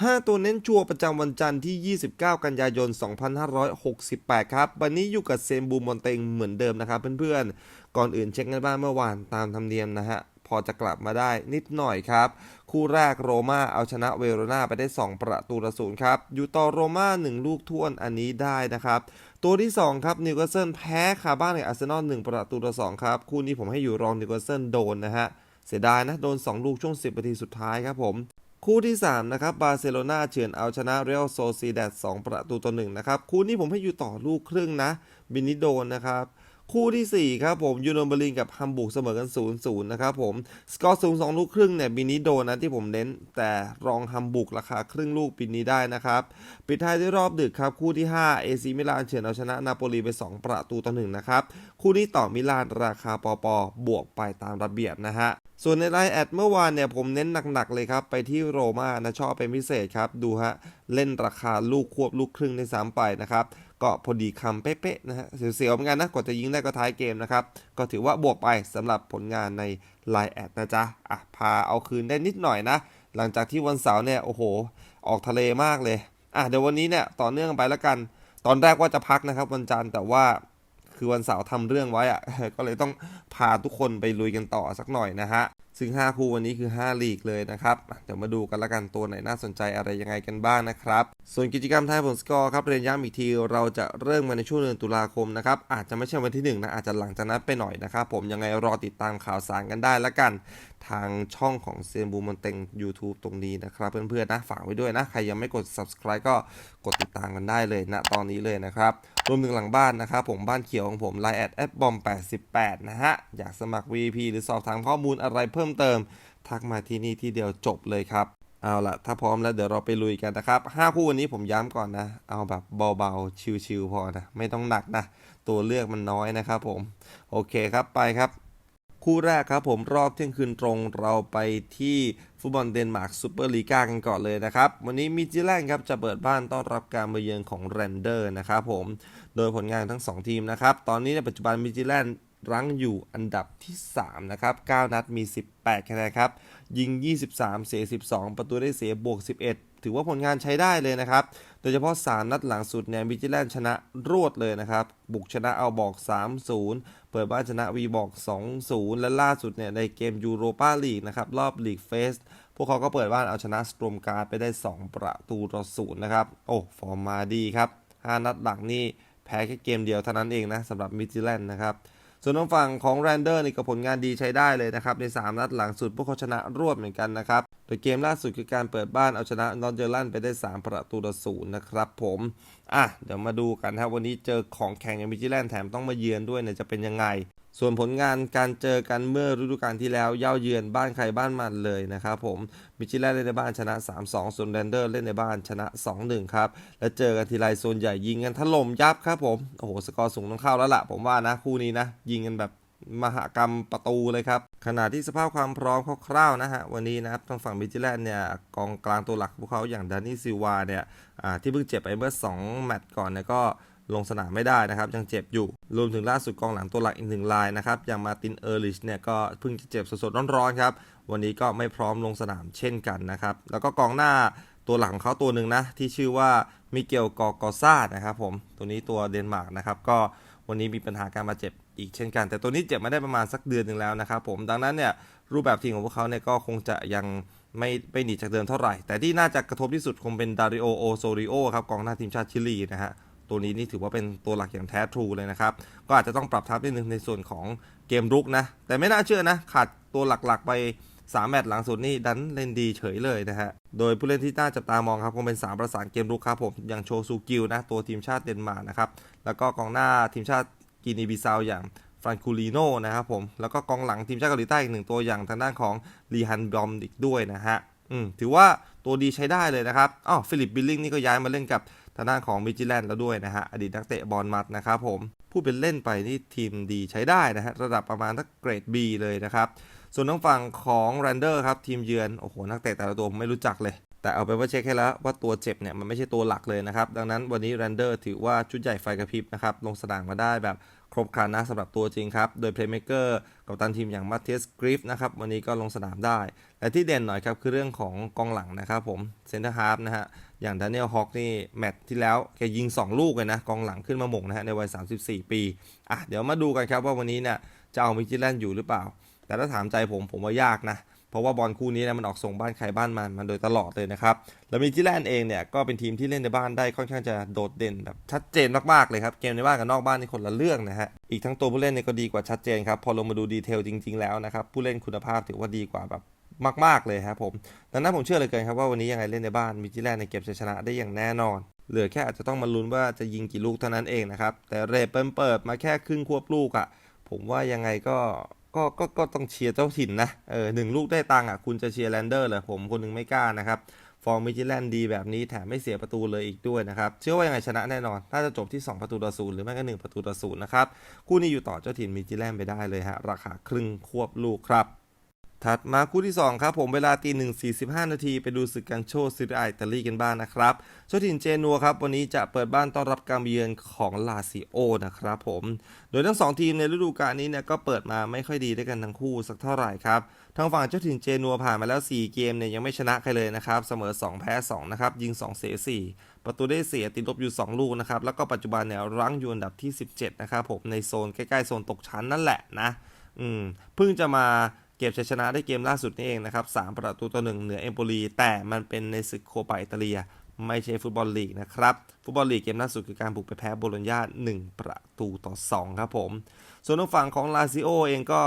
5 ตัวเน้นชัวร์ประจำวันจันทร์ที่ 29 กันยายน 2568 ครับ วันนี้อยู่กับเซมบูมอนเตงเหมือนเดิมนะครับเพื่อนๆ ก่อนอื่นเช็คกันบ้านเมื่อวานตามธรรมเนียมนะฮะ พอจะกลับมาได้นิดหน่อยครับ คู่แรกโรม่าเอาชนะเวโรนาไปได้ 2 ประตูต่อศูนย์ครับ อยู่ต่อโรม่า 1 ลูกท่วนอันนี้ได้นะครับ ตัวที่ 2 ครับนิวคาสเซิลแพ้คาบ้านในอาร์เซนอล1ประตูต่อ2ครับ คู่นี้ผมให้อยู่รองนิวคาสเซิลโดนนะฮะเสียดายนะ โดน 2 ลูกช่วง 10นาทีสุดท้ายครับผม คู่ที่ 3 นะครับบาร์เซโลนาเฉือนเอาชนะเรอัลโซซีแดด2ประตูต่อ1นะครับ คู่นี้ผมให้อยู่ต่อลูกครึ่งนะ บินิโดนนะครับ คู่ทีสี่ 4 ครับผมยูโนเบอร์ลินกับฮัมบูร์กเสมอกัน0-0นย์นะครับผม สกอร์สูง2ลูกครึ่งเนี่ยบินิโดนนะที่ผมเน้น แต่รองฮัมบูร์กราคาครึ่งลูกปีนี้ได้นะครับ ปิดท้ายด้วยรอบดึกครับ คู่ที่5เอซีมิลานเฉือนเอาชนะนาโปลีไป 2 ประตูต่อ1นะครับ คู่นี้ต่อมิลานราคาปอปอบวกไปตามระเบียบนะฮะส่วนในไลน์แอดเมื่อวานเนี่ยผมเน้นหนักๆเลยครับ ไปที่โรม่านะชอบเป็นพิเศษครับ ดูฮะ เล่นราคาลูกควบลูกครึ่งในสามไปนะครับ ก็พอดีคำเป๊ะๆนะฮะเสียวๆเหมือนกันนะกว่าจะยิงได้ก็ท้ายเกมนะครับ ก็ถือว่าบวกไปสำหรับผลงานในไลน์แอดนะจ๊ะอะพาเอาคืนได้นิดหน่อยนะ หลังจากที่วันเสาร์เนี่ยโอ้โห ออกทะเลมากเลยอะเดี๋ยววันนี้เนี่ยต่อเนื่องไปแล้วกัน ตอนแรกว่าจะพักนะครับวันจันทร์แต่ว่าคือวันเสาร์ทำเรื่องไว้อะก็เลยต้องพาทุกคนไปลุยกันต่อสักหน่อยนะฮะซึ่ง 5 คู่วันนี้คือ 5 ลีกเลยนะครับ เดี๋ยวมาดูกันละกันตัวไหนน่าสนใจอะไรยังไงกันบ้างนะครับ ส่วนกิจกรรมทายผลสกอร์ครับเรียนย้ำอีกทีเราจะเริ่มมาในช่วงเดือนตุลาคมนะครับ อาจจะไม่ใช่วันที่ 1 นะ อาจจะหลังจากนั้นไปหน่อยนะครับ ผมยังไงรอติดตามข่าวสารกันได้ละกัน ทางช่องของเซียนบูมันเต็ง YouTube ตรงนี้นะครับ เพื่อนๆนะฝากไว้ด้วยนะ ใครยังไม่กด subscribe ก็กดติดตามกันได้เลยณตอนนี้เลยนะครับรวมถึงหลังบ้านนะครับผมบ้านเขียวของผมไลน์แอดแอดบอม88นะฮะอยากสมัคร VP หรือสอบถามข้อมูลอะไรเพิ่มเติม ทักมาที่นี่ที่เดียวจบเลยครับ เอาละถ้าพร้อมแล้วเดี๋ยวเราไปลุยกันนะครับ5คู่วันนี้ผมย้ำก่อนนะ เอาแบบเบาๆ ชิวๆพอนะ ไม่ต้องหนักนะ ตัวเลือกมันน้อยนะครับผม โอเคครับไปครับคู่แรกครับผมรอบเที่ยงคืนตรงเราไปที่ฟุตบอลเดนมาร์กซูเปอร์ลีกากันก่อนเลยนะครับ วันนี้มิจิแลนด์ครับจะเปิดบ้านต้อนรับการมาเยือนของแรนเดอร์นะครับผม โดยผลงานทั้ง 2 ทีมนะครับ ตอนนี้ในปัจจุบันมิจิแลนด์ รั้งอยู่อันดับที่ 3 นะครับ 9 นัดมี 18 คะแนนครับ ยิง 23 เสีย 12 ประตูได้เสียบวก 11 ถือว่าผลงานใช้ได้เลยนะครับ โดยเฉพาะ 3 นัดหลังสุดเนี่ยมิจิแลนชนะรวดเลยนะครับ บุกชนะเอาบอก 3-0 เปิดบ้านชนะวีบอก 2-0 และล่าสุดเนี่ยในเกมยูโรปาลีกนะครับ รอบลีกเฟส พวกเขาก็เปิดบ้านเอาชนะสตรมการ์ดไปได้ 2 ประตูต่อศูนย์นะครับ โอ้ ฟอร์มมาดีครับ 5 นัดหลังนี่แพ้แค่เกมเดียวเท่านั้นเองนะสำหรับมิจิแลนนะครับ ส่วนทางฝั่งของแรนเดอร์นี่ก็ผลงานดีใช้ได้เลยนะครับ ใน 3 นัดหลังสุดพวกเขาชนะรวดเหมือนกันนะครับ โดยเกมล่าสุดคือการเปิดบ้านเอาชนะนอร์เจอร์แลนด์ไปได้ 3 ประตูต่อศูนย์นะครับผมอะเดี๋ยวมาดูกันครับวันนี้เจอของแข่งอย่างมิจิแลนด์แถมต้องมาเยือนด้วยเนี่ยจะเป็นยังไง ส่วนผลงานการเจอกันเมื่อฤดูกาลที่แล้ว เย่าเยือนบ้านใครบ้านมันเลยนะครับผมมิจิแลนเล่นในบ้านชนะ 3-2 ส่วนแรนเดอร์เล่นในบ้านชนะ 2-1 ครับ และเจอกันทีไรโซนใหญ่ยิงกันถล่มยับครับผม โอ้โห สกอร์สูงต้องเข้าแล้วล่ะ ผมว่านะ คู่นี้นะ ยิงกันแบบมหากรรมประตูเลยครับ ขณะที่สภาพความพร้อมคร่าวๆนะฮะ วันนี้นะครับทางฝั่งมิจิแลนเนี่ยกองกลางตัวหลักพวกเขาอย่างดานี่ซิวาเนี่ยที่เพิ่งเจ็บไปเมื่อ 2 แมตช์ก่อนเนี่ยก็ ลงสนามไม่ได้นะครับ ยังเจ็บอยู่ รวมถึงล่าสุดกองหลังตัวหลักอีกหนึ่งรายนะครับ อย่างมาตินเออร์ลิชเนี่ยก็เพิ่งจะเจ็บสดๆร้อนๆครับ วันนี้ก็ไม่พร้อมลงสนามเช่นกันนะครับ แล้วก็กองหน้าตัวหลังเขาตัวหนึ่งนะที่ชื่อว่ามิเกลกอกอซานะครับผมตัวนี้ตัวเดนมาร์กนะครับก็วันนี้มีปัญหาการบาดเจ็บอีกเช่นกัน แต่ตัวนี้เจ็บมาได้ประมาณสักเดือนหนึ่งแล้วนะครับผมดังนั้นเนี่ยรูปแบบทีมของพวกเขาเนี่ยก็คงจะยังไม่ไม่หนีจากเดิมเท่าไหร่ แต่ที่น่าจะกระทบที่สุดคงเป็นดาริโอโอโซริโอครับกองหน้าทีมชาติชิลีนะฮะ ตัวนี้นี่ถือว่าเป็นตัวหลักอย่างแท้ทรูเลยนะครับ ก็อาจจะต้องปรับทัพนิดนึงในส่วนของเกมรุกนะ แต่ไม่น่าเชื่อนะ ขาดตัวหลักๆไป 3 แมตช์หลังสุดนี่ดันเล่นดีเฉยเลยนะฮะ โดยผู้เล่นที่น่าจับตามองครับคงเป็น 3 ประสานเกมรุกครับผมอย่างโชซูกิลนะตัวทีมชาติเดนมาร์กนะครับ แล้วก็กองหน้าทีมชาติกินีบิซาวอย่างฟรานคูลิโนนะครับผม แล้วก็กองหลังทีมชาติเกาหลีใต้อีกหนึ่งตัวอย่างทางด้านของลีฮันบอมอีกด้วยนะฮะ อืมถือว่าตัวดีใช้ได้เลยนะครับอ๋อฟิลิปบิลลิงนี่ก็ย้ายมาเล่นกับางด้านของมิจิแลนด์แล้วด้วยนะฮะ อดีตนักเตะบอลมัดนะครับผมผู้เป็นเล่นไปนี่ทีมดีใช้ได้นะฮะ ระดับประมาณทักเกรด B เลยนะครับ ส่วนทางฝั่งของแรนเดอร์ครับ ทีมเยือน โอ้โห นักเตะแต่ละตัวผมไม่รู้จักเลย แต่เอาไปว่าเช็คให้แล้วว่าตัวเจ็บเนี่ย มันไม่ใช่ตัวหลักเลยนะครับ ดังนั้นวันนี้แรนเดอร์ถือว่าชุดใหญ่ไฟกระพริบนะครับ ลงสนามมาได้แบบ ครบครันนะสำหรับตัวจริงครับ โดยเพลย์เม k เกอร์กับตันทีมอย่างมาเทสกริฟนะครับวันนี้ก็ลงสนามได้แต่ที่เด่นหน่อยครับคือเรื่องของกองหลังนะครับผมเซนเตอร์ฮาร์ฟนะฮะอย่างด a น i e l ฮอกนี่แมตช์ที่แล้วแกยิง 2 ลูกเลยนะ กองหลังขึ้นมาหม่งนะฮะในวัย 34 ปีอะเดี๋ยวมาดูกันครับว่าวันนี้เนี่ยจะเอามิจิแลนด์อยู่หรือเปล่า แต่ถ้าถามใจผมผมว่ายากนะ เพราะว่าบอลคู่นี้นะมันออกส่งบ้านใครบ้านมันมาโดยตลอดเลยนะครับ แล้วมิจิแลนด์เองเนี่ยก็เป็นทีมที่เล่นในบ้านได้ค่อนข้างจะโดดเด่นแบบชัดเจนมากๆเลยครับ เกมในบ้านกับนอกบ้านนี่คนละเรื่องนะฮะ อีกทั้งตัวผู้เล่นเนี่ยก็ดีกว่าชัดเจนครับ พอลงมาดูดีเทลจริง ๆแล้วนะครับ ผู้เล่นคุณภาพถือว่าดีกว่าแบบมาก ๆ เลยครับผม ดังนั้นผมเชื่อเลยเกินครับว่าวันนี้ยังไงเล่นในบ้านมิจิแลนด์ในเก็บชัยชนะได้อย่างแน่นอน เหลือแค่อาจจะต้องมาลุ้นว่าจะยิงกี่ลูกเท่านั้นเองนะครับ แต่เรทเปิมเปิดมาแค่ครึ่งควบลูกอะ่ะ ผมว่ายังไงก็ ก็ก็ก็ต้องเชียร์เจ้าถิ่นนะเออหนึ่งลูกได้ตังค์อะคุณจะเชียร์แลนเดอร์เหรอผมคนหนึงไม่กล้านะครับ ฟอร์มมิจิแลนดีแบบนี้แถมไม่เสียประตูเลยอีกด้วยนะครับ เชื่อว่ายังไงชนะแน่นอนน่าจะจบที่ 2 ประตูต่อศูนย์หรือไม่ก็ 1 ประตูต่อศูนย์นะครับ คู่นี้อยู่ต่อเจ้าถิ่นมิจิแลนไปได้เลยฮะราคาครึ่งควบลูกครับ ถัดมาคู่ที่ 2 ครับผมเวลาตีหนึ่งสี่สิบห้านาทีไปดูศึกกันโชว์ซีรีส์อิตาลีกันบ้างนะครับเจ้าถิ่นเจนัวครับวันนี้จะเปิดบ้านต้อนรับการเยือนของลาซิโอนะครับผมโดยทั้ง 2 ทีมในฤดูกาลนี้เนี่ยก็เปิดมาไม่ค่อยดีด้วยกันทั้งคู่สักเท่าไหร่ครับทางฝั่งเจ้าถิ่นเจนัวผ่านมาแล้ว 4 เกมเนี่ยยังไม่ชนะใครเลยนะครับเสมอ 2 แพ้ 2 นะครับ ยิง 2 เสีย 4 ประตูได้เสียติดลบอยู่ 2 ลูกนะครับแล้วก็ปัจจุบันเนี่ยรั้งอยู่อันดับที่ 17 นะครับผมในโซนใกล้ๆโซนตกชั้นนั่นแหละนะอืมเพิ่งจะมา เก็บชัยชนะได้เกมล่าสุดนี่เองนะครับ3ประตูต่อหนึ่งเหนือเอมโปลีแต่มันเป็นในศึกโคปาอิตาเลีย ไม่ใช่ฟุตบอลลีกนะครับ ฟุตบอลลีกเกมล่าสุดคือการบุกไปแพ้โบโลญญา1ประตูต่อ 2 ครับผม ส่วนทางฝั่งของลาซิโอเองก็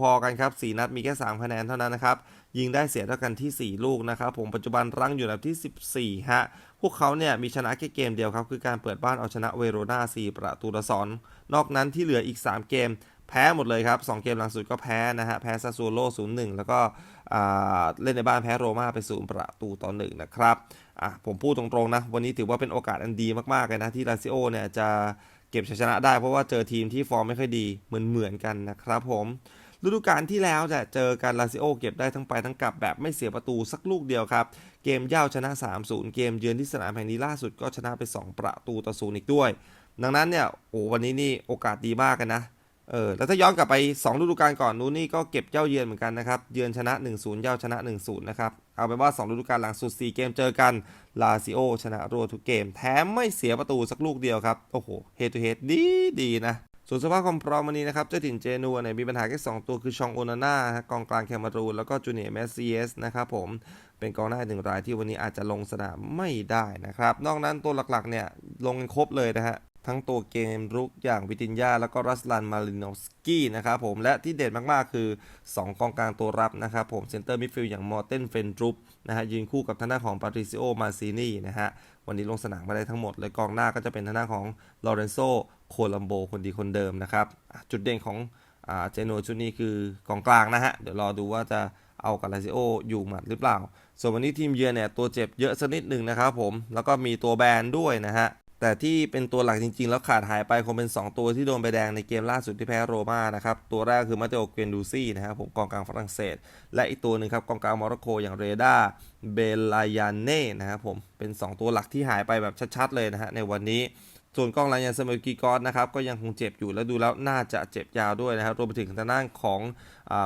พอๆกันครับ 4 นัดมีแค่ 3 คะแนนเท่านั้นนะครับ ยิงได้เสียเท่ากันที่ 4 ลูกนะครับผมปัจจุบันรั้งอยู่อันดับที่ 14ฮะพวกเขาเนี่ยมีชนะแค่เกมเดียวครับคือการเปิดบ้านเอาชนะเวโรนา4ประตูต่อ2นอกนั้นที่เหลืออีก 3 เกมแพ้หมดเลยครับ 2 เกมหลังสุดก็แพ้นะฮะ แพ้ซาซูโร่0-1แล้วก็เล่นในบ้านแพ้โรม่าไป0ประตูต่อ1นะครับอะผมพูดตรงๆนะ วันนี้ถือว่าเป็นโอกาสอันดีมากๆเลยนะ ที่ลาซิโอเนี่ยจะเก็บชัยชนะได้เพราะว่าเจอทีมที่ฟอร์มไม่ค่อยดีเหมือนๆกันนะครับผมฤดูกาลที่แล้วจะเจอกันลาซิโอเก็บได้ทั้งไปทั้งกลับแบบไม่เสียประตูสักลูกเดียวครับ เกมเย่าชนะ 3-0 เกมเยือนที่สนามแห่งนี้ล่าสุดก็ชนะไป 2 ประตูต่อศูนย์อีกด้วย ดังนั้นเนี่ยโอ้วันนี้นี่โอกาสดีมากกันนะ เออแล้วถ้าย้อนกลับไป2ฤดูกาลก่อนนู้นนี่ก็เก็บเจ้าเยือนเหมือนกันนะครับ เยือนชนะ 1-0 เย้าชนะ 1-0 นะครับ เอาเป็นว่า 2 ฤดูกาลหลังสุด 4 เกมเจอกันลาซิโอชนะรวดทุกเกม แถมไม่เสียประตูสักลูกเดียวครับ โอ้โหเฮดทูเฮดดีดีนะส่วนสภาพความพร้อมวันนี้นะครับ เจ้าถิ่นเจนัวเนี่ยมีปัญหาแค่ 2 ตัวคือชองโอนาน่าฮะกองกลางแคมารูน แล้วก็จูเนียร์เมสซีเอสนะครับผมเป็นกองหน้าหนึ่งรายที่วันนี้อาจจะลงสนามไม่ได้นะครับ นอกนั้นตัวหลักๆเนี่ยลงกันครบเลยนะฮะ ทั้งตัวเกมรุกอย่างวิตินยาแล้วก็รัสลันมารินอฟสกี้นะครับผมและที่เด่นมากๆ คือ 2 กองกลางตัวรับนะครับผมเซนเตอร์มิดฟิลด์อย่างมอร์เตนเฟนดรุปนะฮะยืนคู่กับทางด้านของปาริซิโอมาซินีนะฮะวันนี้ลงสนามมาได้ทั้งหมดเลยกองหน้าก็จะเป็นทางด้านของลอเรนโซโคลัมโบคนดีคนเดิมนะครับจุดเด่นของเจโนชุดนี้คือกองกลางนะฮะเดี๋ยวรอดูว่าจะเอากับลาซิโออยู่หมัดหรือเปล่า ส่วนวันนี้ทีมเยือนเนี่ยตัวเจ็บเยอะสักนิดหนึ่งนะครับผมแล้วก็มีตัวแบนด้วยนะฮะ แต่ที่เป็นตัวหลักจริง ๆ แล้วขาดหายไปคงเป็น 2 ตัวที่โดนใบแดงในเกมล่าสุดที่แพ้โรม่านะครับ ตัวแรกคือมาเตโอเกนดูซี่นะครับผมกองกลางฝรั่งเศส และอีกตัวหนึ่งครับกองกลางโมร็อกโกอย่างเรดาเบลายานเน่นะครับผมเป็น 2 ตัวหลักที่หายไปแบบชัดๆเลยนะฮะในวันนี้ส่วนกองหลังอย่างเซมิกีกอสนะครับก็ยังคงเจ็บอยู่และดูแล้วน่าจะเจ็บยาวด้วยนะครับรวมไปถึงทางด้านของ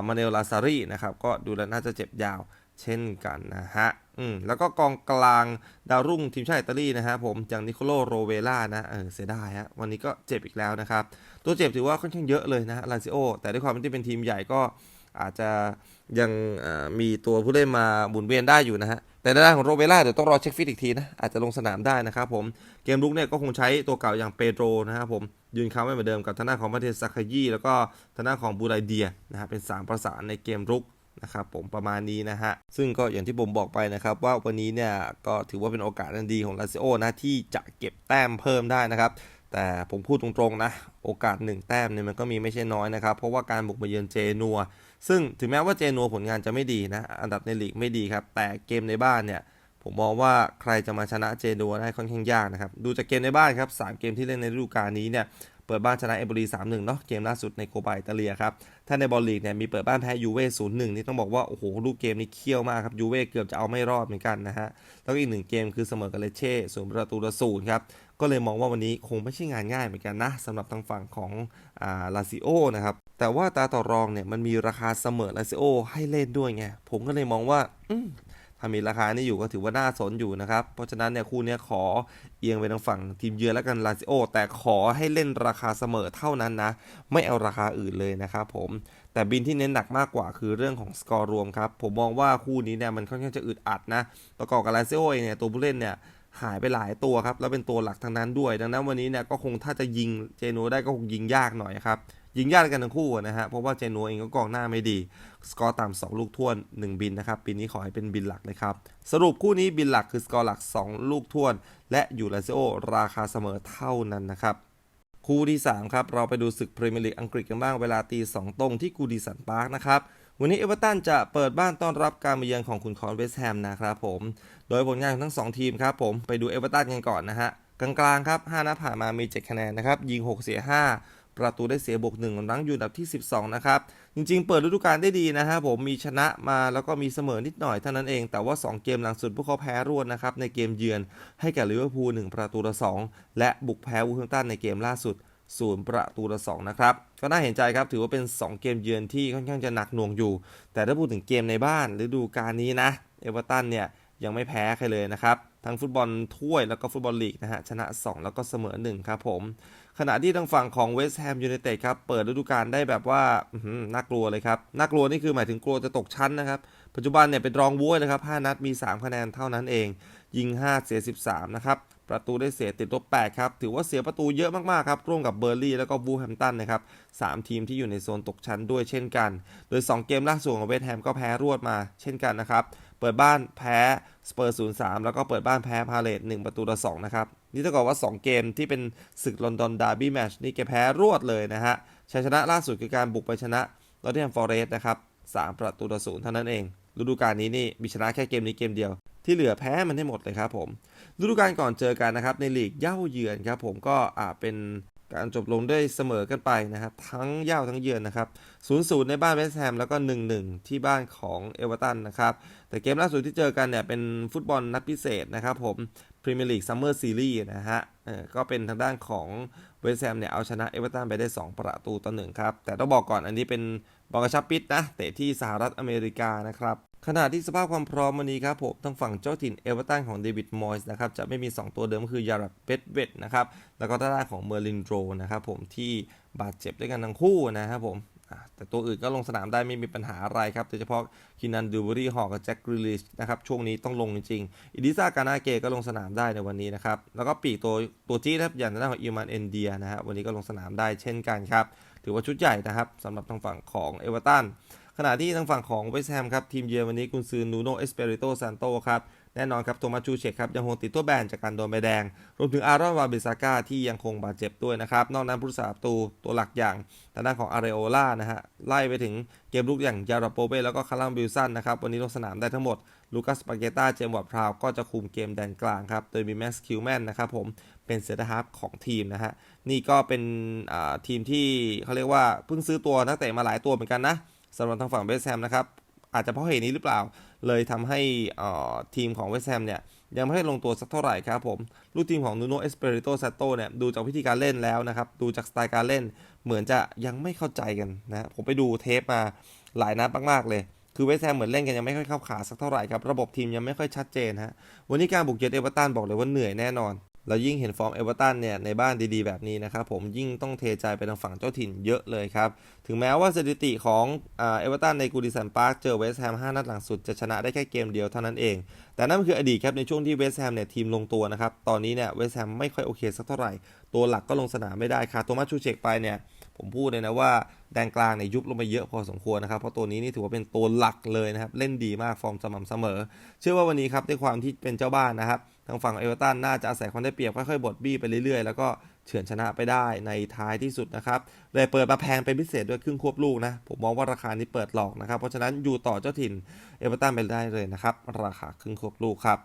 มาเนลลาซารีนะครับก็ดูแล้วน่าจะเจ็บยาว เช่นกันนะฮะอืมแล้วก็กองกลางดาวรุ่งทีมชาติอิตาลีนะฮะผมอย่างนิโคโลโรเวล่านะเออเสียดายฮะวันนี้ก็เจ็บอีกแล้วนะครับ ตัวเจ็บถือว่าค่อนข้างเยอะเลยนะฮะลาซิโอ แต่ด้วยความที่เป็นทีมใหญ่ก็อาจจะยังมีตัวผู้เล่นมาหมุนเวียนได้อยู่นะฮะ แต่ในด้านของโรเวล่าเดี๋ยวต้องรอเช็คฟิตอีกทีนะ อาจจะลงสนามได้นะครับผม เกมลุกเนี่ยก็คงใช้ตัวเก่าอย่างเปโตรนะครับผมยืนค้ำไว้เหมือนเดิมกับทางด้านของมาเทสซักคายี่แล้วก็ทางด้านของบูไลเดียนะฮะเป็นสามประสานในเกมรุก นะครับผมประมาณนี้นะฮะ ซึ่งก็อย่างที่ผมบอกไปนะครับว่าวันนี้เนี่ยก็ถือว่าเป็นโอกาสอันดีของลาซิโอนะที่จะเก็บแต้มเพิ่มได้นะครับ แต่ผมพูดตรงๆนะ โอกาส 1 แต้มเนี่ยมันก็มีไม่ใช่น้อยนะครับ เพราะว่าการบุกมาเยือนเจนัว ซึ่งถึงแม้ว่าเจนัวผลงานจะไม่ดีนะ อันดับในลีกไม่ดีครับ แต่เกมในบ้านเนี่ยผมมองว่าใครจะมาชนะเจนัวได้ค่อนข้างยากนะครับ ดูจากเกมในบ้านครับสามเกมที่เล่นในฤดูกาลนี้เนี่ย เปิดบ้านชนะเอมโบรี3-1เนาะเกมล่าสุดในโคปาอิตาเลียครับ ถ้าในบอลลีกเนี่ยมีเปิดบ้านแพ้ยูเว่0-1นี่ต้องบอกว่า โอ้โหลูกเกมนี้เคี่ยวมากครับยูเว่เกือบจะเอาไม่รอดเหมือนกันนะฮะ แล้วก็อีกหนึ่งเกมคือเสมอกับเลเช่ศูนย์ประตูต่อศูนย์ครับ ก็เลยมองว่าวันนี้คงไม่ใช่งานง่ายเหมือนกันนะสำหรับทางฝั่งของอ่าลาซิโอนะครับแต่ว่าตาต่อรองเนี่ยมันมีราคาเสมอลาซิโอให้เล่นด้วยไงผมก็เลยมองว่า ถ้ามีราคานี้อยู่ก็ถือว่าน่าสนอยู่นะครับ เพราะฉะนั้นเนี่ยคู่นี้ขอเอียงไปทางฝั่งทีมเยือนแล้วกันลาซิโอ แต่ขอให้เล่นราคาเสมอเท่านั้นนะ ไม่เอาราคาอื่นเลยนะครับผม แต่บินที่เน้นหนักมากกว่าคือเรื่องของสกอร์รวมครับ ผมมองว่าคู่นี้เนี่ยมันค่อนข้างจะอึดอัดนะ ประกอบกับลาซิโอเองเนี่ยตัวผู้เล่นเนี่ยหายไปหลายตัวครับ แล้วเป็นตัวหลักทางนั้นด้วย ดังนั้นวันนี้เนี่ยก็คงถ้าจะยิงเจโนได้ก็คงยิงยากหน่อยครับ ยิงยากกันทั้งคู่นะฮะเพราะว่าเจโนเองก็กองหน้าไม่ดี สกอร์ต่ำ2ลูกท่วน 1 บินนะครับ ปีนี้ขอให้เป็นบินหลักเลยครับ สรุปคู่นี้บินหลักคือสกอร์หลัก 2 ลูกท่วน และอยู่ลาซิโอราคาเสมอเท่านั้นนะครับคู่ที่ 3 ครับ เราไปดูศึกพรีเมียร์ลีกอังกฤษกันบ้างเวลาตี2ตรงที่กูดีสันพาร์คนะครับ วันนี้เอเวอร์ตันจะเปิดบ้านต้อนรับการมาเยือนของคุณคอนเวสแฮมนะครับผม โดยผลงานของทั้ง 2 ทีมครับผมไปดูเอเวอร์ตันกันก่อนนะฮะ กลางๆครับ 5นัดผ่านมามี 7 คะแนนนะครับ ยิง 6 เสีย 5 ประตูได้เสียบวก1รั้งอยู่อันดับที่ 12 นะครับ จริงๆ เปิดฤดูกาลได้ดีนะฮะผมมีชนะมาแล้วก็มีเสมอนิดหน่อยเท่านั้นเอง แต่ว่า 2 เกมหลังสุดพวกเขาแพ้รวดนะครับ ในเกมเยือนให้แก่ลิเวอร์พูล1ประตูต่อ2และบุกแพ้วูฟแฮมป์ตันในเกมล่าสุดศูนย์ประตูละสองนะครับ ก็น่าเห็นใจครับ ถือว่าเป็น 2 เกมเยือนที่ค่อนข้างจะหนักหน่วงอยู่ แต่ถ้าพูดถึงเกมในบ้านฤดูกาลนี้นะ เอเวอร์ตันเนี่ยยังไม่แพ้ใครเลยนะครับ ทั้งฟุตบอลถ้วยแล้วก็ฟุตบอลลีกนะฮะ ชนะ 2 แล้วก็เสมอ 1 ครับผม ขณะที่ทางฝั่งของเวสต์แฮมยูไนเต็ดครับ เปิดฤดูกาลได้แบบว่าน่ากลัวเลยครับ น่ากลัวนี่คือหมายถึงกลัวจะตกชั้นนะครับ ปัจจุบันเนี่ยเป็นรองบ้ยเลยครับ 5 นัดมี 3 คะแนนเท่านั้นเอง ยิง 5 เสีย 13 นะครับ ประตูได้เสียติดลบ8ครับ ถือว่าเสียประตูเยอะมากๆครับ ร่วมกับเบอร์ลี่แล้วก็วูแฮมตันนะครับสามทีมที่อยู่ในโซนตกชั้นด้วยเช่นกัน โดย 2 เกมล่าสุดของเวสต์แฮมก็แพ้รวดมาเช่นกันนะครับ เปิดบ้านแพ้สเปอร์0-3แล้วก็เปิดบ้านแพ้พาเลต1ประตูต่อ2นะครับ นี่เท่ากับว่า 2 เกมที่เป็นศึกลอนดอนดาร์บี้แมชนี่แกแพ้รวดเลยนะฮะชัยชนะล่าสุดคือการบุกไปชนะลอตเทนแฮมฟอเรสต์นะครับ3ประตูต่อ0เท่านั้นเอง ฤดูกาลนี้นี่มีชนะแค่เกมนี้เกมเดียว ที่เหลือแพ้มันให้หมดเลยครับผมฤดูกาลก่อนเจอกันนะครับในลีกเย่าเยือนครับผมก็อ่าเป็น การจบลงด้วยเสมอกันไปนะครับ ทั้งเย่าทั้งเยือนนะครับ0 0ในบ้านเวสต์แฮมแล้วก็ 1 1 ที่บ้านของเอเวอร์ตันนะครับ แต่เกมล่าสุดที่เจอกันเนี่ยเป็นฟุตบอลนัดพิเศษนะครับผมพรีเมียร์ลีกซัมเมอร์ซีรีส์นะฮะก็เป็นทางด้านของเวสต์แฮมเนี่ยเอาชนะเอเวอร์ตันไปได้ 2 ประตูต่อหนึ่งครับ แต่ต้องบอกก่อนอันนี้เป็น บอลกระชับปิดนะเตะที่สหรัฐอเมริกานะครับขณะที่สภาพความพร้อมวันนี้ครับผมทางฝั่งเจ้าถิ่นเอเวอร์ตันของเดวิดมอยส์นะครับจะไม่มี 2 ตัวเดิมคือยารับเบดเวดนะครับแล้วก็ด้านล่างของเมอร์ลินโดรนะครับผมที่บาดเจ็บด้วยกันทั้งคู่นะครับผมแต่ตัวอื่นก็ลงสนามได้ไม่มีปัญหาอะไรครับโดยเฉพาะคินันดูเบอรี่ฮอกับแจ็คกริลิชนะครับช่วงนี้ต้องลงจริงๆอิดิซากานาเกก็ลงสนามได้ในวันนี้นะครับแล้วก็ปีกตัวตัวจี้นะครับอย่างทางด้านของอิมานเอนเดียนะฮะวันนี้ก็ลงสนามได้เช่นกันครับ ถือว่าชุดใหญ่นะครับสำหรับทางฝั่งของเอเวอร์ตันขณะที่ทางฝั่งของเวสต์แฮมครับทีมเยือนวันนี้กุนซือนูโนเอสเปริโตซานโตครับแน่นอนครับโทมัสชูเชกครับยังคงติดตัวแบนจากการโดนใบแดง รวมถึงอารอนวาเบซาก้าที่ยังคงบาดเจ็บด้วยนะครับ นอกนั้นผู้รักษาประตูตัวหลักอย่างทางด้านของอาร์เรโอล่านะฮะไล่ไปถึงเกมลุกอย่างยาราโปเป้แล้วก็คารัมบิลสันนะครับวันนี้ลงสนามได้ทั้งหมดลูคัสปาเกต้าเจมส์วอร์พราวก็จะคุมเกมแดนกลางครับโดยมีแม็กซ์คิวแมนนะครับผม เป็นเซนเตอร์ฮาร์ฟของทีมนะฮะ นี่ก็เป็นทีมที่เขาเรียกว่าเพิ่งซื้อตัวนักเตะมาหลายตัวเหมือนกันนะสำหรับทางฝั่งเวสแฮมนะครับ อาจจะเพราะเหตุนี้หรือเปล่า เลยทำให้ทีมของเวสแฮมเนี่ยยังไม่ได้ลงตัวสักเท่าไหร่ครับผม ลูกทีมของนูโนเอสเปริโตซาโตเนี่ยดูจากวิธีการเล่นแล้วนะครับ ดูจากสไตล์การเล่น เหมือนจะยังไม่เข้าใจกันนะผมไปดูเทปมาหลายนัดมากๆเลยคือเวสแฮมเหมือนเล่นกันยังไม่ค่อยเข้าขาสักเท่าไหร่ครับ ระบบทีมยังไม่ค่อยชัดเจนฮะ วันนี้การบุกเยือนเอเวอร์ตันบอกเลยว่าเหนื่อยแน่นอน แล้วยิ่งเห็นฟอร์มเอเวอร์ตันเนี่ยในบ้านดีๆแบบนี้นะครับผมยิ่งต้องเทใจไปทางฝั่งเจ้าถิ่นเยอะเลยครับ ถึงแม้ว่าสถิติของเอเวอร์ตันในกูดิสันพาร์คเจอเวสต์แฮม5นัดหลังสุดจะชนะได้แค่เกมเดียวเท่านั้นเอง แต่นั่นคืออดีตครับในช่วงที่เวสต์แฮมเนี่ยทีมลงตัวนะครับ ตอนนี้เนี่ยเวสต์แฮมไม่ค่อยโอเคสักเท่าไหร่ ตัวหลักก็ลงสนามไม่ได้ค่ะโทมัสชูเชกไปเนี่ยผมพูดเลยนะว่าแดนกลางเนี่ยยุบลงไปเยอะพอสมควรนะครับ เพราะตัวนี้นี่ถือว่าเป็นตัวหลักเลยนะครับ เล่นดีมากฟอร์มสม่ำเสมอ เชื่อว่าวันนี้ครับด้วยความที่เป็นเจ้าบ้านนะครับ ทางฝั่งเอเวอร์ตันน่าจะอาศัยความได้เปรียบค่อยๆบดบี้ไปเรื่อยๆ แล้วก็เฉือนชนะไปได้ในท้ายที่สุดนะครับ เลยเปิดมาแพงเป็นพิเศษด้วยครึ่งควบลูกนะ ผมมองว่าราคานี้เปิดหลอกนะครับ เพราะฉะนั้นอยู่ต่อเจ้าถิ่นเอเวอร์ตันไปได้เลยนะครับ ราคาครึ่งควบลูกครับ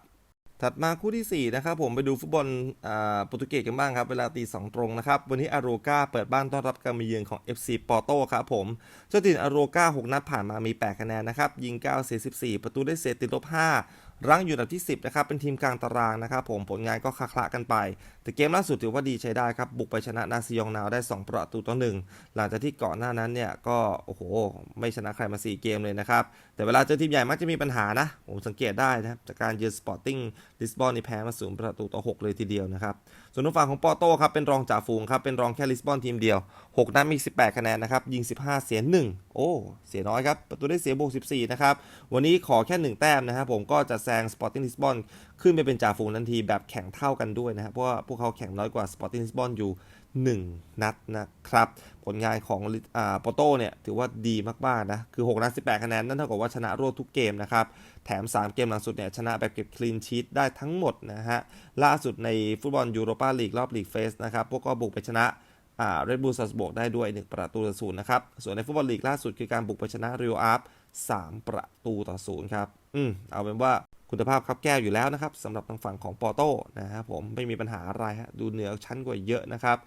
ถัดมาคู่ทีสี่4 นะครับผมไปดูฟุตบอลอ่าโปรตุเกสกันบ้างครับ เวลาตีสองตรงนะครับ วันนี้อาโรกาเปิดบ้านต้อนรับการมาเยือนของ FC ปอร์โตครับผม เจ้าถิ่นอาโรกา6 นัดผ่านมามี 8 คะแนนนะครับ ยิง 9 เสีย 14 ประตูได้เสียติดลบ 5 รั้งอยู่อันดับที่ 10 นะครับ เป็นทีมกลางตารางนะครับผมผลงานก็คละๆกันไป แต่เกมล่าสุดถือว่าดีใช้ได้ครับ บุกไปชนะนาซิยองนาวได้ 2 ประตูต่อหนึ่งหลังจากที่ก่อนหน้านั้นเนี่ย ก็ โอ้โห ไม่ชนะใครมา 4 เกมเลยนะครับ แต่เวลาเจอทีมใหญ่มักจะมีปัญหานะ ผมสังเกตได้นะครับจากการเยือนสปอร์ติ้งลิสบอนนี่แพ้มาศูนย์ประตูต่อ 6 เลยทีเดียวนะครับ ส่วนทางฝั่งของปอโต้ครับเป็นรองจ่าฝูงครับเป็นรองแค่ลิสบอนทีมเดียว6นัดมี 18 คะแนนนะครับยิง 15 เสีย 1 โอ้ เสียน้อยครับประตูได้เสียบวก14นะครับวันนี้ขอแค่ 1 แต้มนะครับผมก็จะแซงสปอร์ติ้งลิสบอนขึ้นไปเป็นจ่าฝูงทันทีแบบแข่งเท่ากันด้วยนะครับเพราะว่าพวกเขาแข่งน้อยกว่าสปอร์ติ้งลิสบอนอยู่ 1 นัดนะครับ ผลงานของอ่าโปโตเนี่ยถือว่าดีมากๆนะ คือ 6 นัด 18 คะแนน นั่นเท่ากับว่าชนะรวดทุกเกมนะครับ แถม 3 เกมหลังสุดเนี่ยชนะแบบเก็บคลีนชีตได้ทั้งหมดนะฮะล่าสุดในฟุตบอลยูโรปาลีกรอบลีกเฟสนะครับพวกก็บุกไปชนะเรดบูลซัสบกได้ด้วย 1 ประตูต่อศูนย์นะครับ ส่วนในฟุตบอลลีกล่าสุดคือการบุกไปชนะเรียวอาร์ฟ3ประตูต่อศูนย์ครับ อืม เอาเป็นว่า คุณภาพครับแก้วอยู่แล้วนะครับสำหรับทางฝั่งของปอโต้นะครับผมไม่มีปัญหาอะไรฮะดูเหนือชั้นกว่าเยอะนะครับ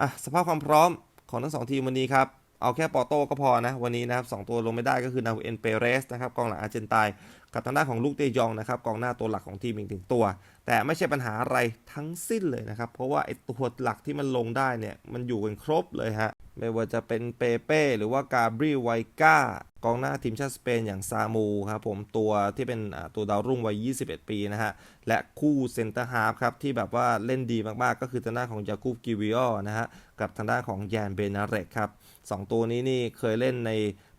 อะสภาพความพร้อมของทั้งสองทีมวันนี้ครับเอาแค่ปอโต้ก็พอนะวันนี้นะครับสองตัวลงไม่ได้ก็คือนาเอ็นเปเรสนะครับกองหลังอาร์เจนไตน์กับทางด้านของลูกเตยองนะครับกองหน้าตัวหลักของทีมอีกถึงตัว แต่ไม่ใช่ปัญหาอะไรทั้งสิ้นเลยนะครับ เพราะว่าไอ้ตัวหลักที่มันลงได้เนี่ย มันอยู่กันครบเลยฮะ ไม่ว่าจะเป็นเปเป้หรือว่ากาบรีไวก้ากองหน้าทีมชาติสเปนอย่างซามูครับผมตัวที่เป็นตัวดาวรุ่งวัย 21 ปีนะฮะ และคู่เซนเตอร์ฮาร์ฟครับ ที่แบบว่าเล่นดีมากๆ ก็คือทางด้านของยาคูบกิวิโอนะฮะ กับทางด้านของแยนเบนาเรกครับสองตัวนี้นี่เคยเล่นใน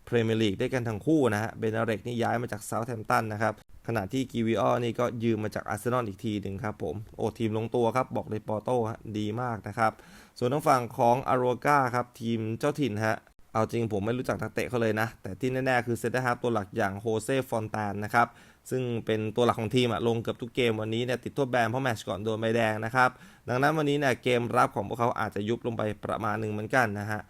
พรีเมียร์ลีกด้วยกันทั้งคู่นะฮะ เบนาเรกนี่ย้ายมาจากเซาท์แฮมป์ตันนะครับ ขณะที่กิวิโอนี่ก็ยืมมาจากอาร์เซนอลอีกทีหนึ่งครับผมโอ้ทีมลงตัวครับ บอกเลยปอโต้ดีมากนะครับ ส่วนทางฝั่งของอารัวกาครับทีมเจ้าถิ่นฮะเอาจริงผมไม่รู้จักนักเตะเขาเลยนะ แต่ที่แน่ๆคือเซนเตอร์ฮาร์ฟตัวหลักอย่างโฮเซ่ฟอนตานนะครับซึ่งเป็นตัวหลักของทีมอะลงเกือบทุกเกมวันนี้เนี่ยติดโทษแบนเพราะแมตช์ก่อนโดนใบแดงนะครับ ดังนั้นวันนี้เนี่ยเกมรับของพวกเขาอาจจะยุบลงไปประมาณหนึ่งเหมือนกันนะฮะ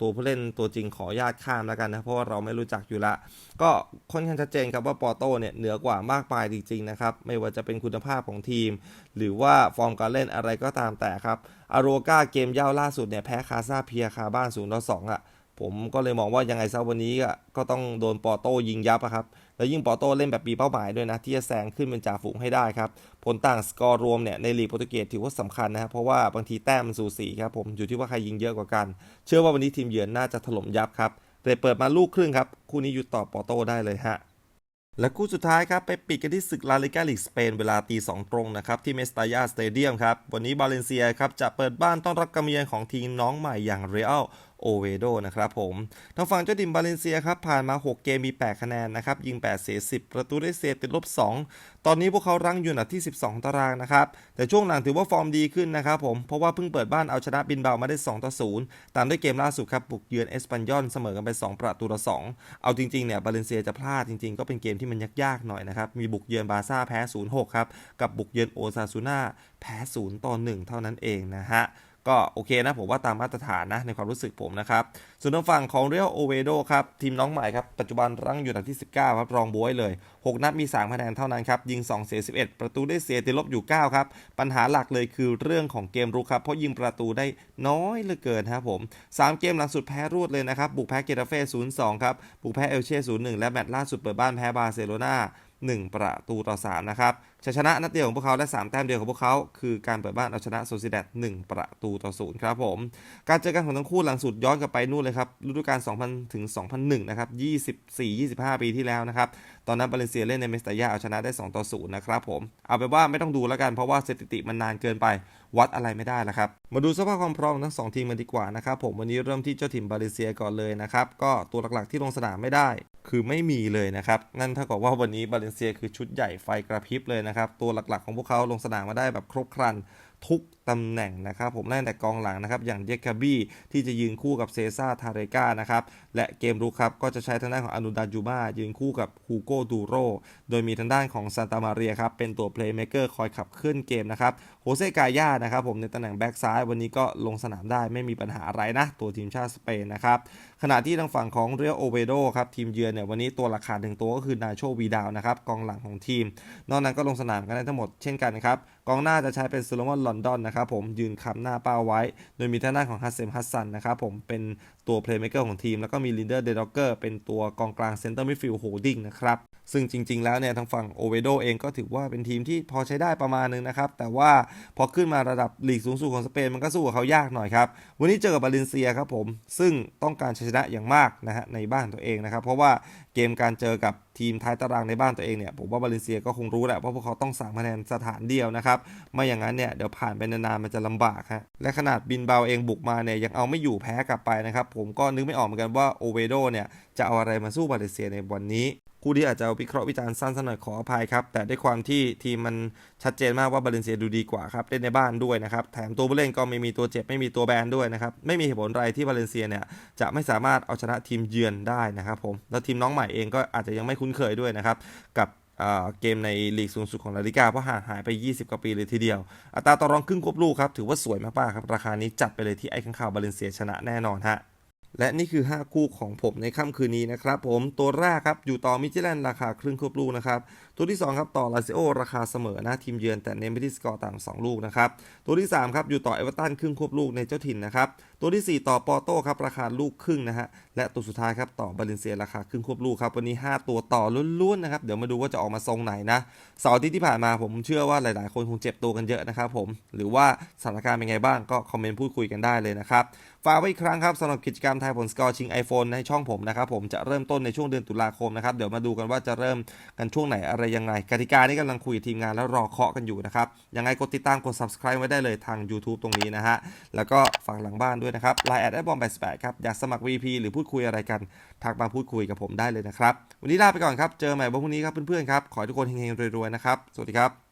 ตัวผู้เล่นตัวจริงขอญาตข้ามแล้วกันนะเพราะว่าเราไม่รู้จักอยู่ละ ก็ค่อนข้างชัดเจนครับว่าปอโต้เนี่ยเหนือกว่ามากมายจริงๆนะครับไม่ว่าจะเป็นคุณภาพของทีม หรือว่าฟอร์มการเล่นอะไรก็ตามแต่ครับอาโรกาเกมเย่าล่าสุดเนี่ยแพ้คาซาเพียคาบ้าน0ต่อ2อะผมก็เลยมองว่ายังไงซะวันนี้ก็ต้องโดนปอโต้ยิงยับครับ แล้วยิ่งปอโต้เล่นแบบปีเป้าหมายด้วยนะ ที่จะแซงขึ้นเป็นจ่าฝูงให้ได้ครับ ผลต่างสกอร์รวมเนี่ยในลีกโปรตุเกสถือว่าสำคัญนะครับ เพราะว่าบางทีแต้มมันสูสีครับผมอยู่ที่ว่าใครยิงเยอะกว่ากัน เชื่อว่าวันนี้ทีมเยือนน่าจะถล่มยับครับแต่เปิดมาลูกครึ่งครับคู่นี้อยู่ต่อปอโต้ได้เลยฮะและคู่สุดท้ายครับ ไปปิดกันที่ศึกลาลิกาลีกสเปนเวลาตีสองตรงนะครับ ที่เมสตายาสเตเดียมครับ วันนี้บาเลนเซียครับ จะเปิดบ้านต้อนรับการมาเยือนของทีมน้องใหม่อย่างเรอัล โอเวโดนะครับผมทางฝั่งเจ้าดิมบาเลนเซียครับผ่านมา 6 เกมมี 8 คะแนนนะครับ ยิง 8 เสีย 10 ประตูได้เซฟติดลบ 2 ตอนนี้พวกเขารั้งอยู่อันดับที่ 12 ตารางนะครับ แต่ช่วงหลังถือว่าฟอร์มดีขึ้นนะครับผม เพราะว่าเพิ่งเปิดบ้านเอาชนะบินเบามาได้ 2 ต่อ 0 ตามด้วยเกมล่าสุดครับ บุกเยือนเอสปันยอนเสมอกันไป 2 ประตูต่อ 2 เอาจริงๆเนี่ยบาเลนเซียจะพลาดจริงๆ ก็เป็นเกมที่มันยากๆหน่อยนะครับ มีบุกเยือนบาซ่าแพ้ 0-6 ครับ กับบุกเยือนโอซาซูน่าแพ้ 0 ต่อ 1 เท่านั้นเองนะฮะ ก็โอเคนะผมว่าตามมาตรฐานนะในความรู้สึกผมนะครับ ส่วนทางฝั่งของเรียลโอเวโดครับ ทีมน้องใหม่ครับ ปัจจุบันรั้งอยู่อันดับที่ 19 ครับ รองบวยเลย 6 นัดมี3คะแนนเท่านั้นครับ ยิง 2 เสีย 11 ประตูได้เสียติดลบอยู่ 9 ครับ ปัญหาหลักเลยคือเรื่องของเกมรุกครับ เพราะยิงประตูได้น้อยเหลือเกินครับผม 3 เกมหลังสุดแพ้รวดเลยนะครับบุกแพ้เกตาเฟ่ 0-2 ครับบุกแพ้เอลเช่ 0-1 และแมตช์ล่าสุดเปิดบ้านแพ้บาร์เซโลนา 1 ประตูต่อ 3 นะครับชัยชนะนัดเดียวของพวกเขาและ 3 แต้มเดียวของพวกเขา คือการเปิดบ้านเอาชนะโซซิแดด1ประตูต่อ 0 ครับผม การเจอกันของทั้งคู่หลังสุดย้อนกลับไปนู่นเลยครับฤดูกาล2000 ถึง 2001 นะครับ 24-25 ปีที่แล้วนะครับ ตอนนั้นบาเลนเซียเล่นในเมสตายาเอาชนะได้ 2 ต่อ 0 นะครับผม เอาไปว่าไม่ต้องดูแล้วกันเพราะว่าสถิติมันนานเกินไป วัดอะไรไม่ได้แล้วครับ มาดูสภาพความพร้อมทั้งสองทีมกันดีกว่านะครับผมวันนี้เริ่มที่เจ้าถิ่นบาเลเซียก่อนเลยนะครับก็ตัวหลักๆที่ลงสนามไม่ได้ คือไม่มีเลยนะครับนั่นเท่ากับว่าวันนี้บาเลเซียคือชุดใหญ่ไฟกระพริบเลยนะครับตัวหลักๆของพวกเขาลงสนามมาได้แบบครบครันทุก ตำแหน่งนะครับ ผมไล่ตั้งแต่กองหลังนะครับ อย่างเยคาบี้ที่จะยืนคู่กับเซซ่าทาเรกานะครับ และเกมรุกครับ ก็จะใช้ทางด้านของอนุดาจูมายืนคู่กับฮูโกดูโรโดยมีทางด้านของซานตามาเรียครับ เป็นตัวเพลย์เม k เกอร์คอยขับเคลื่อนเกมนะครับโฮเซกาย่านะครับผมในตำแหน่งแบ็กซ้ายวันนี้ก็ลงสนามได้ไม่มีปัญหาอะไรนะ ตัวทีมชาติสเปนนะครับขณะที่ทางฝั่งของเรียโอเวโดครับทีมเยือนเนี่ยวันนี้ตัวราคาหนึ่งตัวก็คือนาโชวีดาวนะครับกองหลังของทีม นอกนั้นก็ลงสนามกันได้ทั้งหมดเช่นกันครับกองหน้าจะใช้เป็นซโลมอนลอนดอนนะครับครับผมยืนคำหน้าเป้าไว้ โดยมีท่างด้าของฮัสเซมฮัสซันนะครับผมเป็นตัวเพลย์เม k เกอร์ของทีม แล้วก็มีลินเดอร์เดด็อกเกอร์เป็นตัวกองกลางเซนเตอร์มิดฟิลด์โฮดิ้งนะครับซึ่งจริง ๆ แล้วเนี่ยทางฝั่งโอเวโดเองก็ถือว่าเป็นทีมที่พอใช้ได้ประมาณนึงนะครับ แต่ว่าพอขึ้นมาระดับลีกสูงสุดของสเปนมันก็สู้กับเขายากหน่อยครับ วันนี้เจอกับบาเลนเซียครับผม ซึ่งต้องการชนะอย่างมากนะฮะในบ้านตัวเองนะครับ เพราะว่า เกมการเจอกับทีมท้ายตารางในบ้านตัวเองเนี่ยผมว่าบาเลนเซียก็คงรู้แหละว่าพวกเขาต้องสามคะแนนสถานเดียวนะครับไม่อย่างนั้นเนี่ยเดี๋ยวผ่านไปนานๆมันจะลำบากฮะและขนาดบินเบาเองบุกมาเนี่ยยังเอาไม่อยู่แพ้กลับไปนะครับผมก็นึกไม่ออกเหมือนกันว่าโอเวโดเนี่ยจะเอาอะไรมาสู้บาเลนเซียในวันนี้คู่ที่อาจจะวิเคราะห์วิจารณ์สั้นสัหน่อยขออภัยครับ แต่ด้วยความที่ทีมมันชัดเจนมากว่าบาเลนเซียดูดีกว่าครับเล่นในบ้านด้วยนะครับ แถมตัวผู้เล่นก็ไม่มีตัวเจ็บไม่มีตัวแบนด้วยนะครับ ไม่มีเหตุผลอะไรที่บาเลนเซียเนี่ยจะไม่สามารถเอาชนะทีมเยือนได้นะครับผม แล้วทีมน้องใหม่เองก็อาจจะยังไม่คุ้นเคยด้วยนะครับกับเกมในลีกสูงสุดของลาลิกาเพราะห่างหายไป 20 กว่าปีเลยทีเดียว อัตราต่อรองครึ่งควบลูกครับ ถือว่าสวยมากๆครับ ราคานี้จัดไปเลยที่ไอ้ข้างข่าวบาเลนเซียชนะแน่นอนฮะและนี่คือ 5 คู่ของผมในค่ำคืนนี้นะครับผมตัวแรกครับ อยู่ต่อมิจิแลนราคาครึ่งควบลูกนะครับ ตัวที่ 2 ครับ ต่อลาซิโอราคาเสมอนะทีมเยือนแต่เน้นไปที่สกอร์ต่าง 2 ลูกนะครับ ตัวที่ 3 ครับ อยู่ต่อเอเวอร์ตันครึ่งควบลูกในเจ้าถิ่นนะครับ ตัวที่ 4 ต่อปอโต้ครับราคาลูกครึ่งนะฮะและตัวสุดท้ายครับต่อบาเลนเซียราคาครึ่งควบลูกครับวันนี้ 5 ตัวต่อล้วนๆนะครับเดี๋ยวมาดูว่าจะออกมาทรงไหนนะเสาร์อาห์ที่ผ่านมาผมเชื่อว่าหลายๆ คนคงเจ็บตัวกันเยอะนะครับผมหรือว่าสถานการณ์เป็นไงบ้างก็คอมเมนต์พูดคุยกันได้เลยนะครับฝากไว้อีกครั้งครับสำหรับกิจกรรมทายผลสกอร์ชิง iPhone ในช่องผมนะครับผมจะเริ่มต้นในช่วงเดือนตุลาคมนะครับเดี๋ยวมาดูกันว่าจะเริ่มกันช่วงไหนอะไรยังไงกติกานี่กำลังคุยกับทีมงานแล้วรอเคาะกันอยู่นะครับ ยังไงกดติดตามกด subscribe ไว้ได้เลยทาง YouTube ตรงนี้นะฮะ แล้วก็ฝั่งหลังบ้านด้วยนะครับไลน์แอดไอบอม88ครับ อยากสมัคร VP หรือพูดคุยอะไรกัน ทักมาพูดคุยกับผมได้เลยนะครับ วันนี้ลาไปก่อนครับ เจอใหม่วันพรุ่งนี้ครับเพื่อนๆครับ ขอให้ทุกคนเฮงๆรวยๆนะครับ สวัสดีครับ